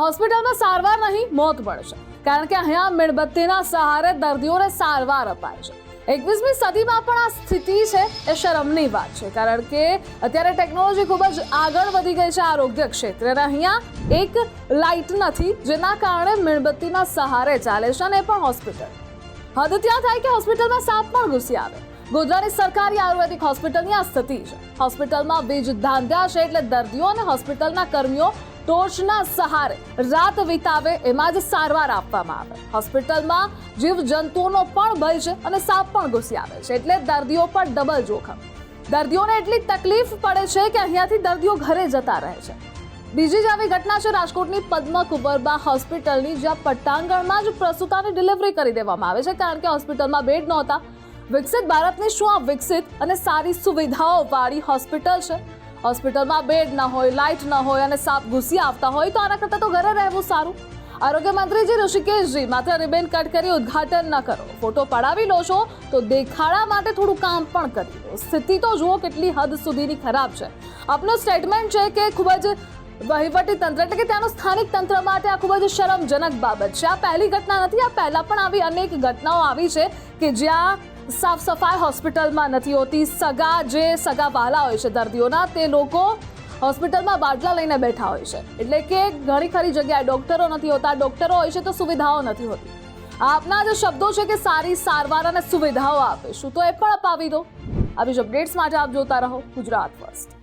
હોસ્પિટલમાં સારવાર નહીં, મોત મળશે. કારણ કે અહીંયા મીણબત્તીના સહારે દર્દીઓને સારવાર અપાય છે. એકવીસમી સદીમાં પણ આ સ્થિતિ છે એ શરમની વાત છે, કારણ કે અત્યારે ટેકનોલોજી ખૂબ જ આગળ વધી ગઈ છે આરોગ્ય ક્ષેત્રે અને અહીંયા એક લાઇટ નથી, જેના કારણે મીણબત્તીના સહારે ચાલે છે અને એ પણ હોસ્પિટલ. હદ ત્યાં થાય કે હોસ્પિટલમાં સાપ પણ ઘૂસી આવે. ગોધરાની સરકારી આયુર્વેદિક હોસ્પિટલની આ સ્થિતિ છે. હોસ્પિટલમાં વીજ ધાંધ્યા છે એટલે દર્દીઓ અને હોસ્પિટલના કર્મીઓ ટોર્ચના સહારે રાત વિતાવે એમાં જ સારવાર આપવામાં આવે. હોસ્પિટલમાં જીવ જંતુઓનો પણ ભય છે અને સાપ પણ ઘૂસી આવે છે એટલે દર્દીઓ પર ડબલ જોખમ. દર્દીઓને એટલી તકલીફ પડે છે કે અહીંયાથી દર્દીઓ ઘરે જતા રહે છે. બીજી જ આવી ઘટના છે રાજકોટની પદ્મ કુબરબા હોસ્પિટલની, જ્યાં પટ્ટાંગણમાં જ પ્રસૂતાની ડિલિવરી કરી દેવામાં આવે છે કારણ કે હોસ્પિટલમાં બેડ નહોતા. વિકસિત ભારતની શું આ વિકસિત અને સારી સુવિધાઓ વાળી હોસ્પિટલ છે? હોસ્પિટલમાં બેડ ન હોય, લાઇટ ન હોય અને સાપ ઘૂસી આવતા હોય તો આના કરતાં તો ઘરે રહેવું સારું. આરોગ્ય મંત્રીજી ઋષિકેશજી, માત્ર રિબેન કટ કરી ઉદ્ઘાટન ન કરો. ફોટો પડાવી લો છો તો દેખાડા માટે થોડું કામ પણ કરી લો. સ્થિતિ તો જુઓ કેટલી હદ સુધીની ખરાબ છે. આપનું સ્ટેટમેન્ટ છે કે ખૂબ જ વહીવટી તંત્ર એટલે કે ત્યાંનું સ્થાનિક તંત્ર માટે આ ખૂબ જ શરમજનક બાબત છે. આ પહેલી ઘટના નથી, આ પહેલાં પણ આવી અનેક ઘટનાઓ આવી છે કે જ્યાં સાફ સફાઈ હોસ્પિટલમાં નથી હોતી. સગા, જે સગા વાલા હોય છે દર્દીઓના, તે લોકો હોસ્પિટલમાં બાટલા લઈને બેઠા હોય છે. એટલે કે ઘણી ખરી જગ્યાએ ડોક્ટરો નથી હોતા. ડોક્ટરો હોય છે તો સુવિધાઓ નથી હોતી. આપના જે શબ્દો છે કે સારી સારવાર અને સુવિધાઓ આપીશું તો એ પણ અપાવી દો. આવી જ અપડેટ્સ માટે આપ જોતા રહો ગુજરાત ફર્સ્ટ.